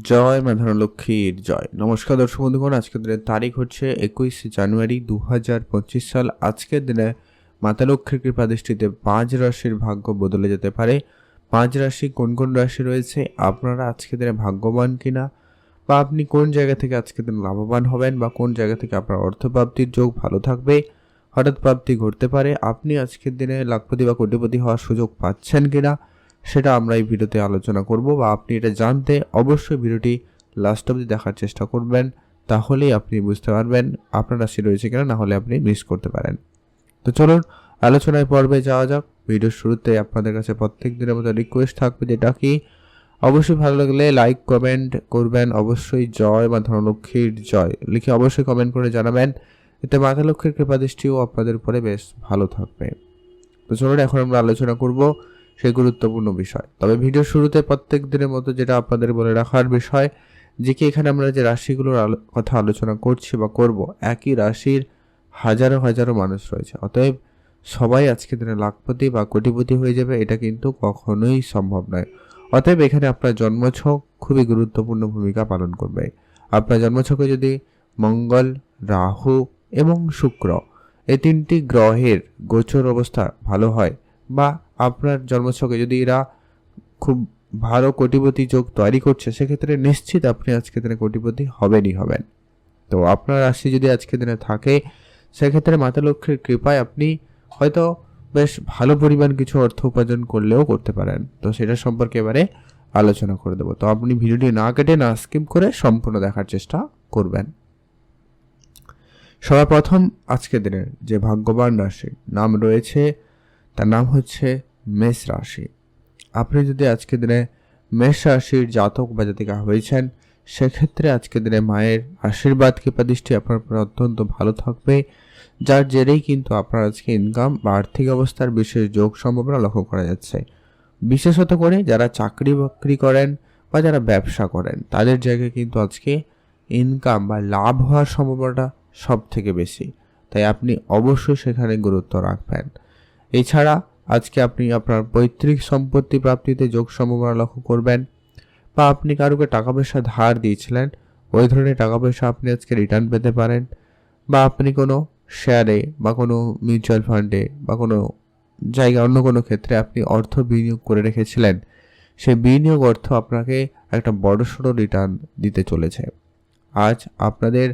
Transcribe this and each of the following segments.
জয় মা ধনলক্ষ্মীর জয়। নমস্কার দর্শক বন্ধুগণ, আজকের দিনের তারিখ হচ্ছে একুশে জানুয়ারি দু হাজার পঁচিশ সাল। আজকের দিনে মাতা লক্ষ্মীর কৃপা দৃষ্টিতে পাঁচ রাশির ভাগ্য বদলে যেতে পারে। পাঁচ রাশি কোন কোন রাশি রয়েছে? আপনারা আজকের দিনে ভাগ্যবান কিনা? বা আপনি কোন জায়গা থেকে আজকের দিন লাভবান হবেন? বা কোন জায়গা থেকে আপনার অর্থপ্রাপ্তির যোগ ভালো থাকবে? হঠাৎ প্রাপ্তি ঘটতে পারে। আপনি আজকের দিনে লাখপতি বা কোটিপতি হওয়ার সুযোগ পাচ্ছেন কিনা? সেটা আমরা এই ভিডিওতে আলোচনা করব বা আপনি এটা জানতে অবশ্যই ভিডিওটি লাস্ট অবধি দেখার চেষ্টা করবেন, তাহলেই আপনি বুঝতে পারবেন আপনার রাশি রয়েছে কিনা, না হলে আপনি মিস করতে পারেন। তো চলুন, আলোচনায় পর্বে যাওয়া যাক। ভিডিওর শুরুতে আপনাদের কাছে প্রত্যেক দিনের মতো রিকোয়েস্ট থাকবে যেটা কি, অবশ্যই ভালো লাগলে লাইক কমেন্ট করবেন। অবশ্যই জয় বা ধনলক্ষ্মীর জয় লিখে অবশ্যই কমেন্ট করে জানাবেন। এতে মাতা লক্ষ্মীর কৃপাদৃষ্টিও আপনাদের উপরে বেশ ভালো থাকবে। তো চলুন, এখন আমরা আলোচনা করব সেই গুরুত্বপূর্ণ বিষয়। তবে ভিডিও শুরুতে প্রত্যেক দিনের মতো যেটা আপনাদের বলে রাখার বিষয়, যে কি এখানে আমরা যে রাশিগুলোর কথা আলোচনা করছি বা করব, একই রাশির হাজারো হাজারো মানুষ রয়েছে। অতএব সবাই আজকে দিনে লাখপতি বা কোটিপতি হয়ে যাবে, এটা কিন্তু কখনোই সম্ভব নয়। অতএব এখানে আপনার জন্মছক খুবই গুরুত্বপূর্ণ ভূমিকা পালন করবে। আপনার জন্মছকে যদি মঙ্গল, রাহু এবং শুক্র, এই তিনটি গ্রহের গোচর অবস্থা ভালো হয় বা আপনার জন্মছকে যদি এরা খুব ভালো কোটিপতি যোগ তৈরি করছে, সেক্ষেত্রে নিশ্চিত আপনি আজকে দিনে কোটিপতি হবেনই হবেন। তো আপনার রাশি যদি আজকে দিনে থাকে, সেক্ষেত্রে মাতা লক্ষ্মীর কৃপায় আপনি হয়তো বেশ ভালো পরিমাণ কিছু অর্থ উপার্জন করলেও করতে পারেন। তো সেটা সম্পর্কে এবারে আলোচনা করে দেবো। তো আপনি ভিডিওটি না কেটে, না স্কিপ করে সম্পূর্ণ দেখার চেষ্টা করবেন। সবার প্রথম আজকের দিনের যে ভাগ্যবান রাশি, নাম রয়েছে তার নাম হচ্ছে মেষ রাশি। আপনি যদি আজকের দিনে মেষ রাশির জাতক বা জাতিকা হয়েছেন, সেক্ষেত্রে আজকের দিনে মায়ের আশীর্বাদ, কৃপা দৃষ্টি আপনার অত্যন্ত ভালো থাকবে। যার জেরেই কিন্তু আপনার আজকে ইনকাম বা আর্থিক অবস্থার বিশেষ যোগ সম্ভাবনা লক্ষ্য করা যাচ্ছে। বিশেষত করে যারা চাকরি বাকরি করেন বা যারা ব্যবসা করেন, তাদের জায়গায় কিন্তু আজকে ইনকাম বা লাভ হওয়ার সম্ভাবনাটা সব থেকে বেশি। তাই আপনি অবশ্যই সেখানে গুরুত্ব রাখবেন। এছাড়া আজকে আপনি আপনার পৈতৃক সম্পত্তি প্রাপ্তিতে যোগ সম্ভাবনা লক্ষ্য করবেন বা আপনি কারোকে টাকা পয়সা ধার দিয়েছিলেন, ওই ধরনের টাকা পয়সা আপনি আজকে রিটার্ন পেতে পারেন বা আপনি কোনো শেয়ারে বা কোনো মিউচুয়াল ফান্ডে বা কোনো জায়গায় অন্য কোনো ক্ষেত্রে আপনি অর্থ বিনিয়োগ করে রেখেছিলেন, সেই বিনিয়োগ অর্থ আপনাকে একটা বড়সড় রিটার্ন দিতে চলেছে। আজ আপনাদের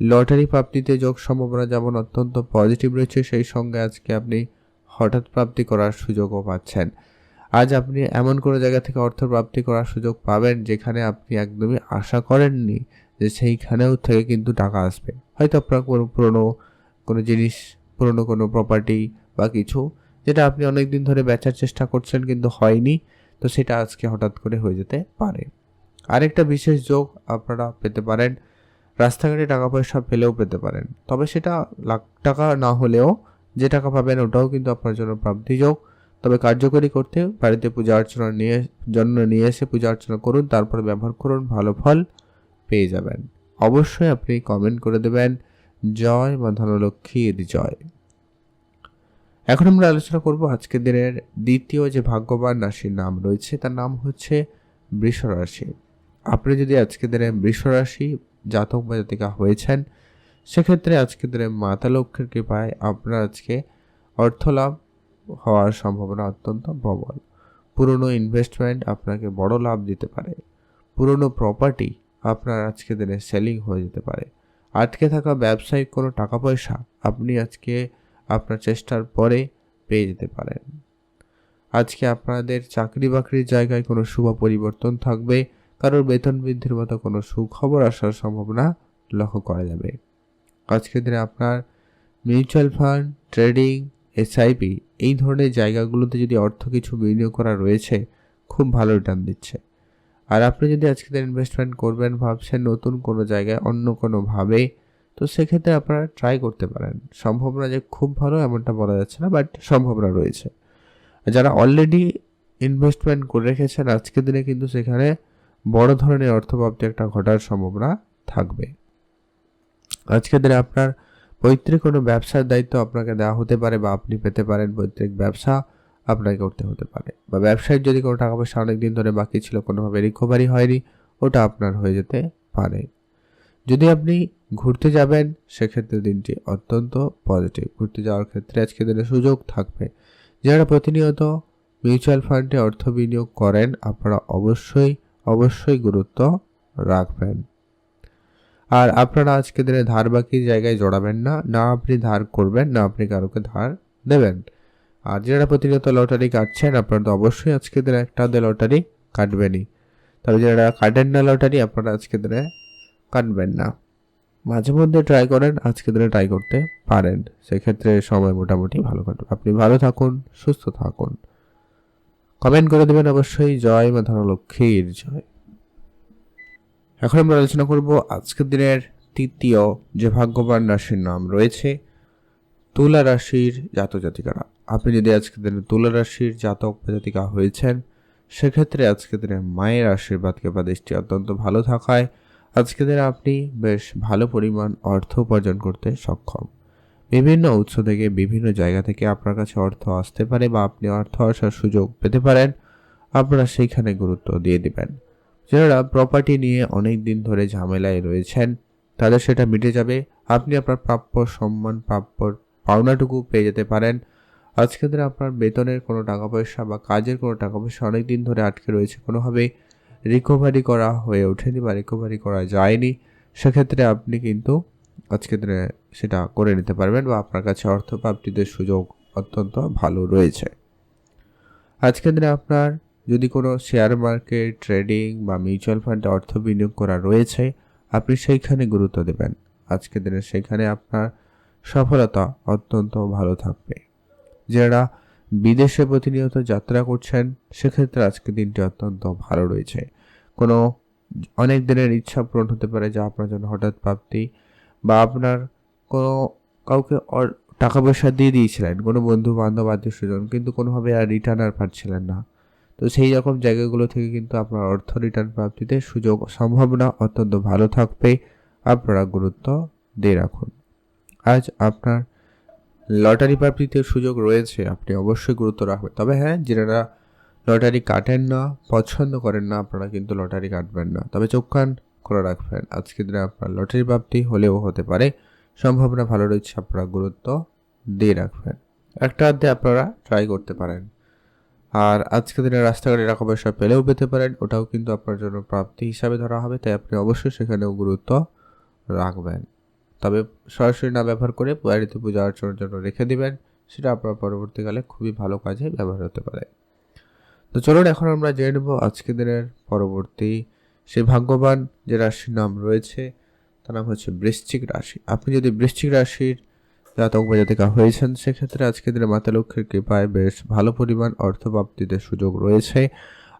লটারি প্রাপ্তিতে যোগ সম্ভাবনা যেমন অত্যন্ত পজিটিভ রয়েছে, সেই সঙ্গে আজকে আপনি হঠাৎ প্রাপ্তি করার সুযোগও পাচ্ছেন। আজ আপনি এমন কোনো জায়গা থেকে অর্থ প্রাপ্তি করার সুযোগ পাবেন যেখানে আপনি একদমই আশা করেননি যে সেইখানেও থেকে কিন্তু টাকা আসবে। হয়তো আপনার কোনো পুরনো কোনো জিনিস, পুরনো কোনো প্রপার্টি বা কিছু যেটা আপনি অনেক দিন ধরে বেচার চেষ্টা করছেন কিন্তু হয়নি, তো সেটা আজকে হঠাৎ করে হয়ে যেতে পারে। আরেকটা বিশেষ যোগ আপনারা পেতে পারেন। রাস্তাঘাটে টাকা পয়সা পেলেও পেতে পারেন। তবে সেটা লাখ টাকা না হলেও যে টাকা পাবেন ওটাও কিন্তু আপনার জন্য প্রাপ্তিযোগ তবে কার্যকরী করতে বাড়িতে পূজা অর্চনা নিয়ে, জন্য নিয়ে এসে পূজা অর্চনা করুন, তারপর ব্যবহার করুন, ভালো ফল পেয়ে যাবেন। অবশ্যই আপনি কমেন্ট করে দেবেন। জয় মা ধনলক্ষ্মীর জয়। এখন আমরা আলোচনা করব আজকের দিনের দ্বিতীয় যে ভাগ্যবান রাশির নাম রয়েছে, তার নাম হচ্ছে বৃষ রাশি আপনি যদি আজকের দিনে বৃষ রাশি জাতক বা জাতিকা হয়েছেন সেক্ষেত্রে আজকের দিনে মাতা লক্ষ্মীর কৃপায় আপনার আজকে অর্থ লাভ হওয়ার সম্ভাবনা অত্যন্ত প্রবল। পুরনো ইনভেস্টমেন্ট আপনাকে বড় লাভ দিতে পারে। পুরনো প্রপার্টি আপনার আজকে দিনে সেলিং হয়ে যেতে পারে। আটকে থাকা ব্যবসায়িক কোনো টাকা পয়সা আপনি আজকে আপনার চেষ্টার পরে পেয়ে যেতে পারেন। আজকে আপনাদের চাকরি বাকরির জায়গায় কোনো শুভ পরিবর্তন থাকবে। কারোর বেতন বৃদ্ধির মতো কোনো সুখবর আসার সম্ভাবনা লক্ষ্য করা যাবে। আজকের দিনে আপনার মিউচুয়াল ফান্ড ট্রেডিং এসআইপি এই ধরনের জায়গাগুলোতে যদি অর্থ কিছু বিনিয়োগ করা রয়েছে, খুব ভালো রিটার্ন দিচ্ছে। আর আপনি যদি আজকে ইনভেস্টমেন্ট করবেন, ভাবছেন নতুন কোনো জায়গায়, অন্য কোনোভাবে, তো সেক্ষেত্রে আপনারা ট্রাই করতে পারেন। সম্ভাবনা যে খুব ভালো, এমনটা বলা যাচ্ছে না বাট সম্ভাবনা রয়েছে। যারা অলরেডি ইনভেস্টমেন্ট করে রেখেছেন, আজকের দিনে কিন্তু সেখানে বড় ধরনের অর্থপ্রাপ্তি একটা ঘটার সম্ভাবনা থাকবে। আজকের দিনে আপনার পৈতৃক কোনো ব্যবসার দায়িত্ব আপনাকে দেওয়া হতে পারে বা আপনি পেতে পারেন পৈতৃক ব্যবসা আপনাকে করতে হতে পারে। বা ব্যবসায়িক যদি কোনো টাকা পয়সা অনেক দিন ধরে বাকি ছিল, কোনোভাবে রিকভারি হয়নি, ওটা আপনার হয়ে যেতে পারে। যদি আপনি ঘুরতে যাবেন, সেক্ষেত্রে দিনটি অত্যন্ত পজিটিভ ঘুরতে যাওয়ার ক্ষেত্রে আজকে দিনে সুযোগ থাকবে। যারা প্রতিনিয়ত মিউচুয়াল ফান্ডে অর্থ বিনিয়োগ করেন, আপনারা অবশ্যই অবশ্যই গুরুত্ব রাখবেন। আর আপনারা আজকে দিনে ধার বাকি জায়গায় জড়াবেন না না আপনি ধার করবেন, না আপনি কারোকে ধার দেবেন। আর যারা প্রতিনিয়ত লটারি কাটছেন, আপনারা তো অবশ্যই আজকে দিনে একটা লটারি কাটবেনই। তবে যারা কাটেন না লটারি, আপনারা আজকে দিনে কাটবেন না। মাঝে মধ্যে ট্রাই করেন আজকে দিনে ট্রাই করতে পারেন। সেক্ষেত্রে সময় মোটামুটি ভালো কাটবে। আপনি ভালো থাকুন, সুস্থ থাকুন। কমেন্ট করে দেবেন অবশ্যই। জয় মা ধনলক্ষ্মীর জয়। এখন আমরা আলোচনা করব আজকের দিনের তৃতীয় যে ভাগ্যবান রাশির নাম রয়েছে, তুলা রাশির জাতজাতিকারা আপনি যদি আজকের দিনে তুলা রাশির জাতক জাতিকা হয়েছেন, সেক্ষেত্রে আজকের দিনে মায়ের আশীর্বাদকে বা দৃষ্টি অত্যন্ত ভালো থাকায় আজকের দিনে আপনি বেশ ভালো পরিমাণ অর্থ উপার্জন করতে সক্ষম। বিভিন্ন উৎস থেকে, বিভিন্ন জায়গা থেকে আপনার কাছে অর্থ আসতে পারে বা আপনি অর্থ আসার সুযোগ পেতে পারেন। আপনারা সেইখানে গুরুত্ব দিয়ে দিবেন। যারা প্রপার্টি নিয়ে অনেক দিন ধরে ঝামেলায় রয়েছেন তাদের সেটা মিটে যাবে। আপনি আপনার প্রাপ্য সম্মান, প্রাপ্য পাওনাটুকু পেয়ে যেতে পারেন। আজকে দিনে আপনার বেতনের কোনো টাকা পয়সা বা কাজের কোনো টাকা পয়সা অনেক দিন ধরে আটকে রয়েছে, কোনোভাবে রিকভারি করা হয়ে ওঠেনি বা রিকভারি করা যায়নি, সেক্ষেত্রে আপনি কিন্তু আজকে দিনে সেটা করে নিতে পারবেন বা আপনার কাছে অর্থ প্রাপ্তিদের সুযোগ অত্যন্ত ভালো রয়েছে। আজকের দিনে আপনার যদি কোনো শেয়ার মার্কেট, ট্রেডিং বা মিউচুয়াল ফান্ডে অর্থ বিনিয়োগ করা রয়েছে, আপনি সেইখানে গুরুত্ব দেবেন। আজকের দিনে সেখানে আপনার সফলতা অত্যন্ত ভালো থাকবে। যারা বিদেশে প্রতিনিয়ত যাত্রা করছেন, সেক্ষেত্রে আজকের দিনটি অত্যন্ত ভালো রয়েছে। কোনো অনেক দিনের ইচ্ছা পূরণ হতে পারে যা আপনার জন্য হঠাৎ প্রাপ্তি বা আপনার কোনো কাউকে টাকা পয়সা দিয়ে দিয়েছিলেন, কোনো বন্ধু বান্ধব আত্মীয় স্বজন কিন্তু কোনোভাবে আর রিটার্ন আর পাচ্ছিলেন না। তো সেই রকম জায়গাগুলো থেকে কিন্তু আপনার অর্থ রিটার্ন প্রাপ্তিতে সুযোগ সম্ভাবনা অত্যন্ত ভালো থাকবে। আপনারা গুরুত্ব দিয়ে রাখুন। আজ আপনার লটারি প্রাপ্তিতে সুযোগ রয়েছে, আপনি অবশ্যই গুরুত্ব রাখবেন। তবে হ্যাঁ যারা লটারি কাটেন না, পছন্দ করেন না, আপনারা কিন্তু লটারি কাটবেন না। তবে চোখ কান করে রাখবেন। আজকের দিনে আপনার লটারি প্রাপ্তি হলেও হতে পারে। সম্ভাবনা ভালো রয়েছে, আপনারা গুরুত্ব দিয়ে রাখবেন। একটা অর্ধে আপনারা ট্রাই করতে পারেন। আর আজকের দিনে রাস্তাঘাটে টাকা পয়সা পেলেও পেতে পারেন, ওটাও কিন্তু আপনার জন্য প্রাপ্তি হিসাবে ধরা হবে, তাই আপনি অবশ্যই সেখানেও গুরুত্ব রাখবেন। তবে সরাসরি না ব্যবহার করে বাড়িতে পূজা অর্চনার জন্য রেখে দিবেন, সেটা আপনার পরবর্তীকালে খুবই ভালো কাজে ব্যবহার হতে পারে। তো চলুন এখন আমরা জেনে নেব আজকের দিনের পরবর্তী সেই ভাগ্যবান যে রাশির নাম রয়েছে, তার নাম হচ্ছে বৃশ্চিক রাশি। আপনি যদি বৃশ্চিক রাশির জাতক বা জাতিকা হয়েছেন, সেক্ষেত্রে আজকের দিনে মাতা লক্ষ্মীর কৃপায় বেশ ভালো পরিমাণ অর্থপ্রাপ্তিতে সুযোগ রয়েছে।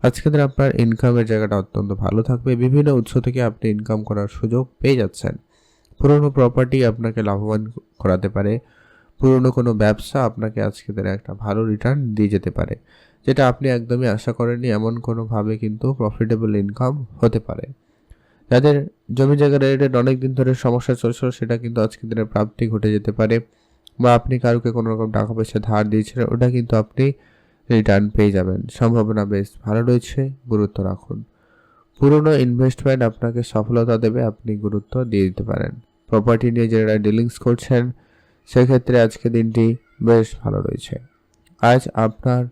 আজকের দিনে আপনার ইনকামের জায়গাটা অত্যন্ত ভালো থাকবে। বিভিন্ন উৎস থেকে আপনি ইনকাম করার সুযোগ পেয়ে যাচ্ছেন। পুরনো প্রপার্টি আপনাকে লাভবান করাতে পারে। পুরনো কোনো ব্যবসা আপনাকে আজকে দিনে একটা ভালো রিটার্ন দিয়ে যেতে পারে। যেটা আপনি একদমই আশা করেননি, এমন কোনোভাবে কিন্তু প্রফিটেবল ইনকাম হতে পারে। যাদের জমি জায়গা রেটের অনেক দিন ধরে সমস্যা চলছিল, সেটা কিন্তু আজকের দিনে প্রাপ্তি ঘটে যেতে পারে। বা আপনি কারোকে কোনো রকম টাকা পয়সা ধার দিয়েছিলেন, ওটা কিন্তু আপনি রিটার্ন পেয়ে যাবেন। সম্ভাবনা বেশ ভালো রয়েছে, গুরুত্ব রাখুন। পুরনো ইনভেস্টমেন্ট আপনাকে সফলতা দেবে, আপনি গুরুত্ব দিয়ে দিতে পারেন। প্রপার্টি নিয়ে যারা ডিলিংস করছেন, সেক্ষেত্রে আজকে দিনটি বেশ ভালো রয়েছে। আজ আপনার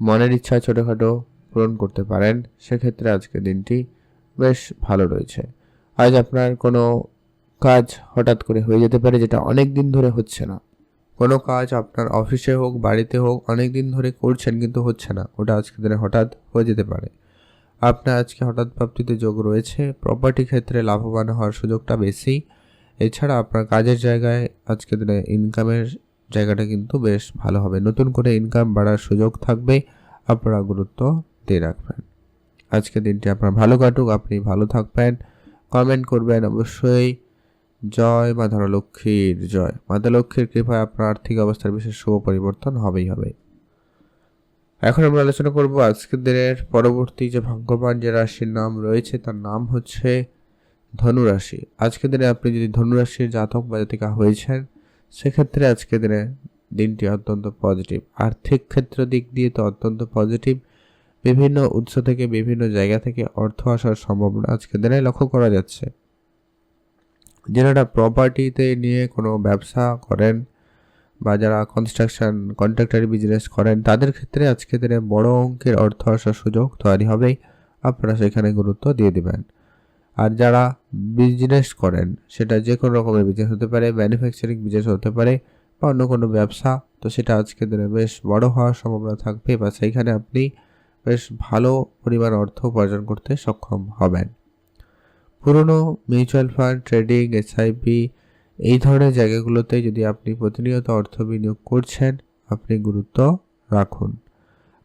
মনের ইচ্ছা ছোটোখাটো পূরণ করতে পারেন, সেক্ষেত্রে আজকে দিনটি বেশ ভালো রয়েছে। আজ আপনার কোনো কাজ হঠাৎ করে হয়ে যেতে পারে, যেটা অনেক দিন ধরে হচ্ছে না। কোনো কাজ আপনার অফিসে হোক, বাড়িতে হোক অনেক দিন ধরে করছেন কিন্তু হচ্ছে না। ওটা আজকে দিনে হঠাৎ হয়ে যেতে পারে। আপনার আজকে হঠাৎ প্রাপ্তিতে যোগ রয়েছে। প্রপার্টি ক্ষেত্রে লাভবান হওয়ার সুযোগটা বেশি। এছাড়া আপনার কাজের জায়গায় আজকে দিনে ইনকামের জায়গাটা কিন্তু বেশ ভালো হবে। নতুন করে ইনকাম বাড়ার সুযোগ থাকবে। আপনারা গুরুত্ব দিয়ে রাখবেন। আজকে দিনটি আপনার ভালো কাটুক, আপনি ভালো থাকবেন। কমেন্ট করবেন অবশ্যই। জয় মা লক্ষ্মীর জয়। মাতা লক্ষ্মীর কৃপায় আপনার আর্থিক অবস্থার বিশেষ শুভ পরিবর্তন হবেই, হবে। এখন আমরা আলোচনা করব আজকের দিনের পরবর্তী যে ভাগ্যবান যে রাশির নাম রয়েছে, তার নাম হচ্ছে ধনুরাশি। আজকের দিনে আপনি যদি ধনুরাশির জাতক বা জাতিকা হয়েছেন, সেক্ষেত্রে আজকের দিনে দিনটি অত্যন্ত পজিটিভ আর্থিক ক্ষেত্র দিক দিয়ে তো অত্যন্ত পজিটিভ বিভিন্ন উৎস থেকে, বিভিন্ন জায়গা থেকে অর্থ আসার সম্ভাবনা আজকের দিনে লক্ষ্য করা যাচ্ছে। যারা প্রপার্টিতে নিয়ে কোনো ব্যবসা করেন বা যারা কনস্ট্রাকশন কন্ট্রাক্টারি বিজনেস করেন, তাদের ক্ষেত্রে আজকের দিনে বড় অঙ্কের অর্থ আসার সুযোগ তৈরি হবেই। আপনারা সেখানে গুরুত্ব দিয়ে দেবেন। আর যারা বিজনেস করেন, সেটা যে কোনো রকমের বিজনেস হতে পারে ম্যানুফ্যাকচারিং বিজনেস হতে পারে বা অন্য কোনো ব্যবসা, তো সেটা আজকের দিনে বেশ বড় হওয়ার সম্ভাবনা থাকবে বা সেইখানে আপনি বেশ ভালো পরিমাণ অর্থ উপার্জন করতে সক্ষম হবেন। পুরনো মিউচুয়াল ফান্ড ট্রেডিং এসআইপি এই ধরনের জায়গাগুলোতে যদি আপনি প্রতিনিয়ত অর্থ বিনিয়োগ করছেন, আপনি গুরুত্ব রাখুন।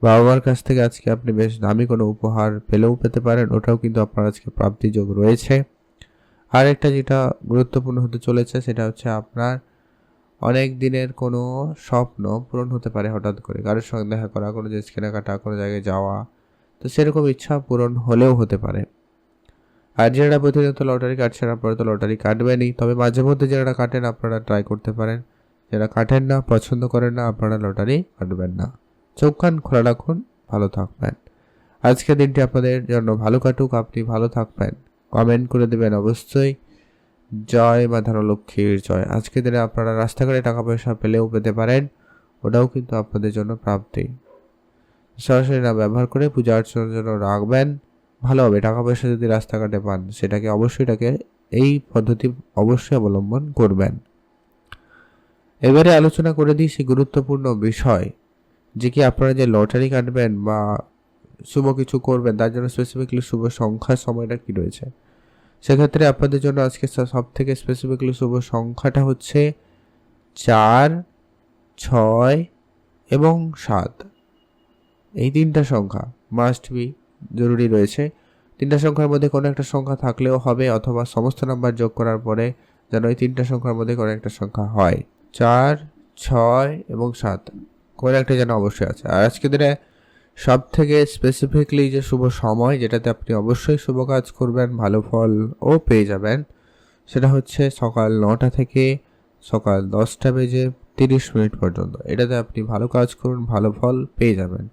বাবা মার কাছ থেকে আজকে আপনি বেশ দামি কোনো উপহার পেলেও পেতে পারেন, ওটাও কিন্তু আপনার আজকে প্রাপ্তিযোগ রয়েছে। আর একটা যেটা গুরুত্বপূর্ণ হতে চলেছে, সেটা হচ্ছে আপনার অনেক দিনের কোনো স্বপ্ন পূরণ হতে পারে হঠাৎ করে। কারোর সঙ্গে দেখা করা, কোনো জিনিস কেনাকাটা, কোনো জায়গায় যাওয়া, তো সেরকম ইচ্ছা পূরণ হলেও হতে পারে। আর যারা প্রতিনিয়ত লটারি কাটছেন আপনারা তো লটারি কাটবেনই তবে মাঝে মধ্যে যারা কাটেন, আপনারা ট্রাই করতে পারেন। যারা কাটেন না, পছন্দ করেন না, আপনারা লটারি কাটবেন না। চোখ কান খোলা রাখুন, ভালো থাকবেন। আজকের দিনটি আপনাদের জন্য ভালো কাটুক, আপনি ভালো থাকবেন। কমেন্ট করে দেবেন অবশ্যই। জয় মা লক্ষ্মীর জয়। আজকের দিনে আপনারা রাস্তাঘাটে টাকা পয়সা পেলেও পেতে পারেন, ওটাও কিন্তু আপনাদের জন্য প্রাপ্তি। সরাসরি না ব্যবহার করে পূজা অর্চনার জন্য রাখবেন। ভালো হবে টাকা পয়সা যদি রাস্তাঘাটে পান, সেটাকে অবশ্যই এটাকে এই পদ্ধতি অবশ্যই অবলম্বন করবেন। এবারে আলোচনা করে দিই সেই গুরুত্বপূর্ণ বিষয়, যে কি আপনারা যে লটারি কাটবেন বা শুভ কিছু করবেন, তার জন্য স্পেসিফিকলি শুভ সংখ্যার সময়টা কি রয়েছে? সেক্ষেত্রে আপনাদের জন্য আজকে সব থেকে স্পেসিফিকলি শুভ সংখ্যাটা হচ্ছে চার, ছয় এবং সাত। এই তিনটা সংখ্যা মাস্ট বি জরুরি রয়েছে। তিনটা সংখ্যার মধ্যে কোনো একটা সংখ্যা থাকলেও হবে অথবা সমস্ত নাম্বার যোগ করার পরে যেন এই তিনটা সংখ্যার মধ্যে কোনো একটা সংখ্যা হয়। চার, ছয় এবং সাত। কোনো একটা যেন অবশ্যই আছে। আর আজকে দিনে সব থেকে স্পেসিফিকলি যে শুভ সময়, যেটাতে আপনি অবশ্যই শুভ কাজ করবেন, ভালো ফল ও পেয়ে যাবেন, সেটা হচ্ছে সকাল নটা থেকে সকাল দশটা বেজে তিরিশ মিনিট পর্যন্ত। এটাতে আপনি ভালো কাজ করুন, ভালো ফল পেয়ে যাবেন।